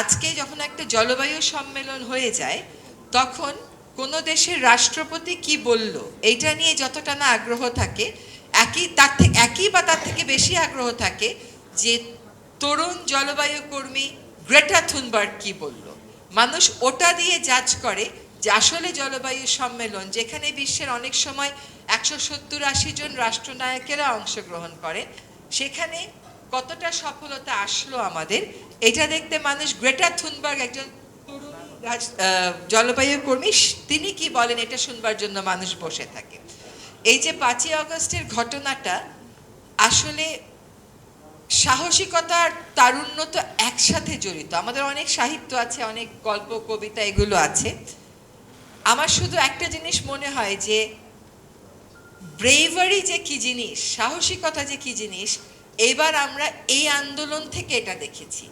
আজকে যখন একটা জলবায়ু সম্মেলন হয়ে যায়, তখন কোনো দেশের রাষ্ট্রপতি কি বলল, এইটা নিয়ে যতটা না আগ্রহ থাকে, একই তার থেকে একই বা তার থেকে বেশি আগ্রহ থাকে যে তরুণ জলবায়ু কর্মী গ্রেটা থুনবার্গ কি বলল। মানুষ ওটা দিয়ে জাজ করে যে আসলে জলবায়ু সম্মেলন, যেখানে বিশ্বের অনেক সময় একশো সত্তর আশি জন রাষ্ট্রনায়কেরা অংশগ্রহণ করে, সেখানে কতটা সফলতা আসলো আমাদের, এটা দেখতে মানুষ গ্রেটা থুনবার্গ একজন তরুণ রাজ- জলবায়ু কর্মী, তিনি কি বলেন এটা শুনবার জন্য মানুষ বসে থাকে। এই যে পাঁচই আগস্টের ঘটনাটা, আসলে সাহসিকতা আর তারুণ্য তো একসাথে জড়িত। আমাদের অনেক সাহিত্য আছে, অনেক গল্প, কবিতা এগুলো আছে। আমার শুধু একটা জিনিস মনে হয় যে ব্রেভারি যে কি জিনিস, সাহসিকতা যে কি জিনিস এবার আমরা এই আন্দোলন থেকে এটা দেখেছি।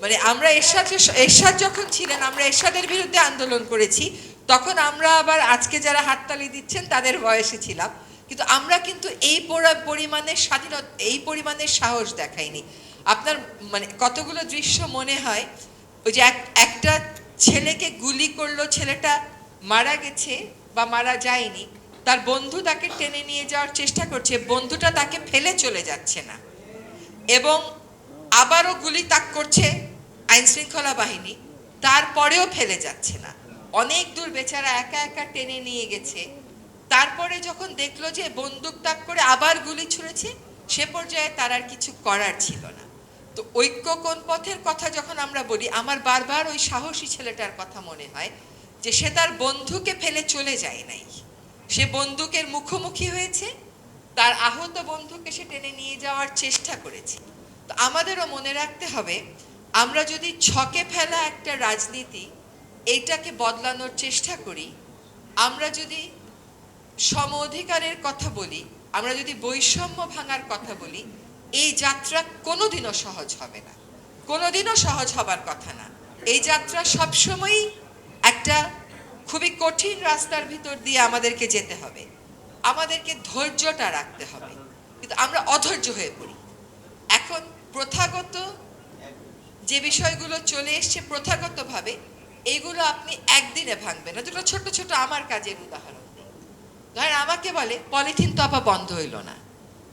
মানে আমরা এরশাদ এরশাদ যখন ছিলেন, আমরা এরশাদের বিরুদ্ধে আন্দোলন করেছি, তখন আমরা আবার আজকে যারা হাততালি দিচ্ছেন, তাদের বয়সে ছিলাম। কিন্তু আমরা কিন্তু এই পরা- পরিমাণের স্বাধীনতা, এই পরিমাণের সাহস দেখাইনি। আপনার মানে কতগুলো দৃশ্য মনে হয়? ওই যে এক- একটা ছেলেকে গুলি করল, ছেলেটা মারা গেছে বা মারা যায়নি, তার বন্ধু তাকে টেনে নিয়ে যাওয়ার চেষ্টা করছে, বন্ধুটা তাকে ফেলে চলে যাচ্ছে না। এবং আবারও গুলি তাক করছে আইন শৃঙ্খলা বাহিনী। তারপরেও ফেলে যাচ্ছে না। অনেক দূর বেচারা একা একা টেনে নিয়ে গেছে। তারপরে যখন দেখল যে বন্দুক তাক করে আবার গুলি ছুঁড়েছে, সে পর্যায়ে তার আর কিছু করার ছিল না। তো ঐক্য কোন পথের কথা যখন আমরা বলি, আমার বারবার ওই সাহসী ছেলেটার কথা মনে হয় যে সে তার বন্ধুকে ফেলে চলে যায় নাই। সে বন্দুকের মুখোমুখি হয়েছে তার আহত বন্ধুকে সে টেনে নিয়ে যাওয়ার চেষ্টা করেছি। তো আমাদেরও মনে রাখতে হবে, আমরা যদি ছকে ফেলা একটা রাজনীতি এইটাকে বদলানোর চেষ্টা করি, আমরা যদি সম অধিকারের কথা বলি, আমরা যদি বৈষম্য ভাঙার কথা বলি, এই যাত্রা কোনোদিনও সহজ হবে না। কোনোদিনও সহজ হবার কথা না। এই যাত্রা সবসময়ই একটা খুবই কঠিন রাস্তার ভিতর দিয়ে আমাদেরকে যেতে হবে। আমাদেরকে ধৈর্যটা রাখতে হবে। কিন্তু আমরা অধৈর্য হয়ে পড়ি। এখন প্রথাগত যে বিষয়গুলো চলে এসছে প্রথাগতভাবে এইগুলো আপনি একদিনে ভাঙবেন না। দুটো ছোট ছোট আমার কাজের উদাহরণ ধরেন আমাকে বলে, পলিথিন তো আবার বন্ধ হইল না।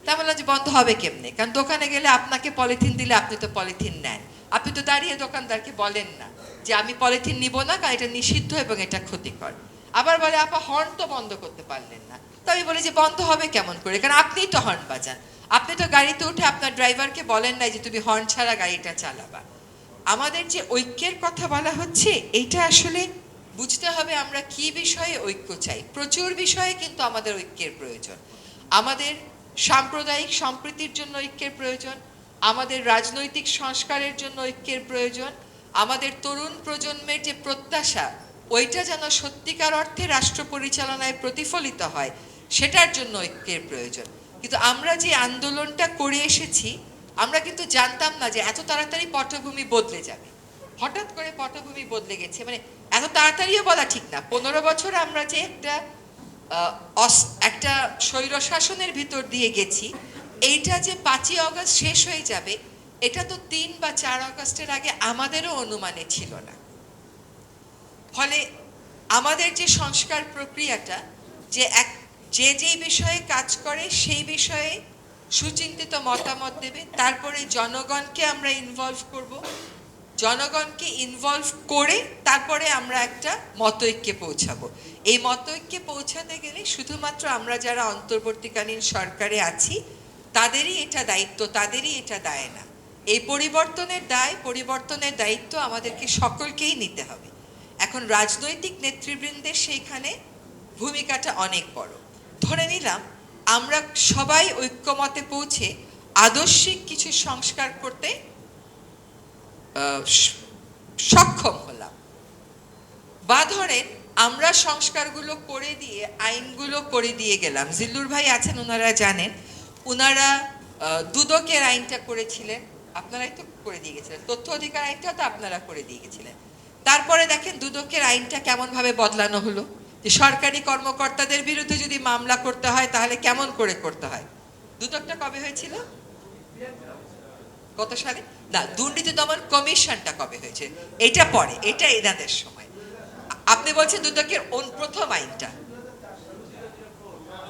তা বললাম যে, বন্ধ হবে কেমনে? কারণ দোকানে গেলে আপনাকে পলিথিন দিলে আপনি তো পলিথিন নেন। আপনি তো দাঁড়িয়ে দোকানদারকে বলেন না যে, আমি পলিথিন নিব না, কারণ এটা নিষিদ্ধ এবং এটা ক্ষতিকর। আবার বলে, আপা হর্ন তো বন্ধ করতে পারলেন না। তো আমি বলি যে, বন্ধ হবে কেমন করে? কারণ আপনিই তো হর্ন বাজান। আপনি তো গাড়িতে উঠে আপনার ড্রাইভারকে বলেন না যে, তুমি হর্ন ছাড়া গাড়িটা চালাবা। আমাদের যে ঐক্যের কথা বলা হচ্ছে এটা আসলে বুঝতে হবে আমরা কি বিষয়ে ঐক্য চাই। প্রচুর বিষয়ে কিন্তু আমাদের ঐক্যের প্রয়োজন। আমাদের সাম্প্রদায়িক সম্প্রীতির জন্য ঐক্যের প্রয়োজন। আমাদের রাজনৈতিক সংস্কারের জন্য ঐক্যের প্রয়োজন। আমাদের তরুণ প্রজন্মের যে প্রত্যাশা ওইটা যেন সত্যিকার অর্থে রাষ্ট্র পরিচালনায় প্রতিফলিত হয়, সেটার জন্য ঐক্যের প্রয়োজন। কিন্তু আমরা যে আন্দোলনটা করে এসেছি, আমরা কিন্তু জানতাম না যে এত তাড়াতাড়ি পটভূমি বদলে যাবে। হঠাৎ করে পটভূমি বদলে গেছে মানে এত তাড়াতাড়িও বলা ঠিক না। পনেরো বছর আমরা যে একটা একটা স্বৈর শাসনের ভিতর দিয়ে গেছি, এইটা যে পাঁচই অগস্ট শেষ হয়ে যাবে, এটা তো তিন বা চার অগস্টের আগে আমাদেরও অনুমানে ছিল না। ফলে আমাদের যে সংস্কার প্রক্রিয়াটা, যে এক, যে যেই বিষয়ে কাজ করে সেই বিষয়ে সুচিন্তিত মতামত দেবে, তারপরে জনগণকে আমরা ইনভলভ করব। জনগণকে ইনভলভ করে তারপরে আমরা একটা মতৈক্যে পৌঁছাবো। এই মতৈক্যে পৌঁছাতে গেলে শুধুমাত্র আমরা যারা অন্তর্বর্তীকালীন সরকারে আছি, তাদেরই এটা দায়িত্ব, তাদেরই এটা দায় না। এই পরিবর্তনের দায়, পরিবর্তনের দায়িত্ব আমাদেরকে সকলকেই নিতে হবে। এখন রাজনৈতিক নেতৃবৃন্দের সেইখানে ভূমিকাটা অনেক বড়। ধরে নিলাম, আমরা সবাই ঐক্যমতে পৌঁছে আদর্শিক কিছু সংস্কার করতে সক্ষম হলাম। বা ধরেন, আমরা সংস্কারগুলো করে দিয়ে, আইনগুলো করে দিয়ে গেলাম। জিল্লুর ভাই আছেন ওনারা জানেন। ওনারা দুদকের আইনটা করেছিলেন। আপনারাই তো করে দিয়ে গেছিলেন। তথ্য অধিকার আইনটা তো আপনারা করে দিয়ে গেছিলেন। তারপরে দেখেন দুদকের আইনটা কেমনভাবে বদলানো হলো? যে সরকারি কর্মকর্তাদের বিরুদ্ধে যদি মামলা করতে হয়, তাহলে কেমন করে করতে হয়? দুদকটা কবে হয়েছিল? কত সালে? না, দুর্নীতি দমন কমিশনটা কবে হয়েছে? এটা পরে, এটা এনাদের সময়। আপনি বলছেন দুদকের প্রথম আইনটা।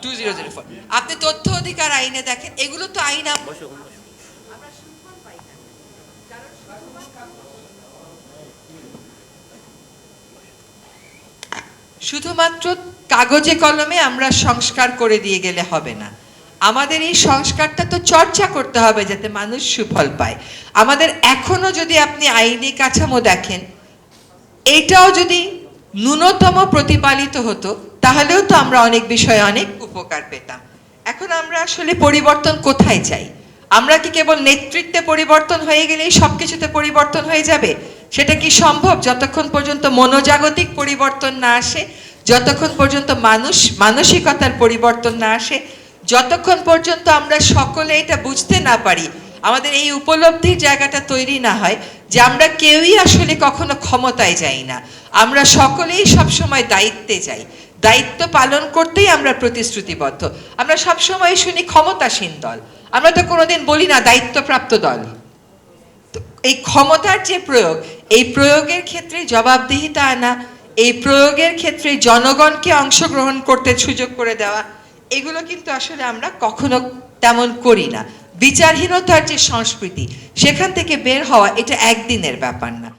Two zero zero four. আপনি তথ্য অধিকার আইনে দেখেন, এগুলো তো আইন শুধুমাত্র কাগজে কলমে আমরা সংস্কার করে দিয়ে গেলে হবে না। আমাদের এই সংস্কারটা তো চর্চা করতে হবে যাতে মানুষ সুফল পায়। আমাদের এখনও যদি আপনি আইনি কাঠামো দেখেন, এটাও যদি ন্যূনতম প্রতিপালিত হতো, তাহলেও তো আমরা অনেক বিষয়ে অনেক উপকার পেতাম। এখন আমরা আসলে পরিবর্তন কোথায় চাই? আমরা কি কেবল নেতৃত্বে পরিবর্তন হয়ে গেলেই সব কিছুতে পরিবর্তন হয়ে যাবে? সেটা কি সম্ভব? যতক্ষণ পর্যন্ত মনোজাগতিক পরিবর্তন না আসে, যতক্ষণ পর্যন্ত মানুষ, মানসিকতার পরিবর্তন না আসে, যতক্ষণ পর্যন্ত আমরা সকলে এটা বুঝতে না পারি, আমাদের এই উপলব্ধির জায়গাটা তৈরি না হয় যে আমরা কেউই আসলে কখনো ক্ষমতায় যাই না। আমরা সকলেই সবসময় দায়িত্বে যাই। দায়িত্ব পালন করতেই আমরা প্রতিশ্রুতিবদ্ধ। আমরা সবসময় শুনি ক্ষমতাসীন দল। আমরা তো কোনোদিন বলি না দায়িত্বপ্রাপ্ত দল। এই ক্ষমতার যে প্রয়োগ, এই প্রয়োগের ক্ষেত্রে জবাবদিহিতা আনা, এই প্রয়োগের ক্ষেত্রে জনগণকে অংশগ্রহণ করতে সুযোগ করে দেওয়া, এগুলো কিন্তু আসলে আমরা কখনো তেমন করি না। বিচারহীনতার যে সংস্কৃতি, সেখান থেকে বের হওয়া এটা একদিনের ব্যাপার না।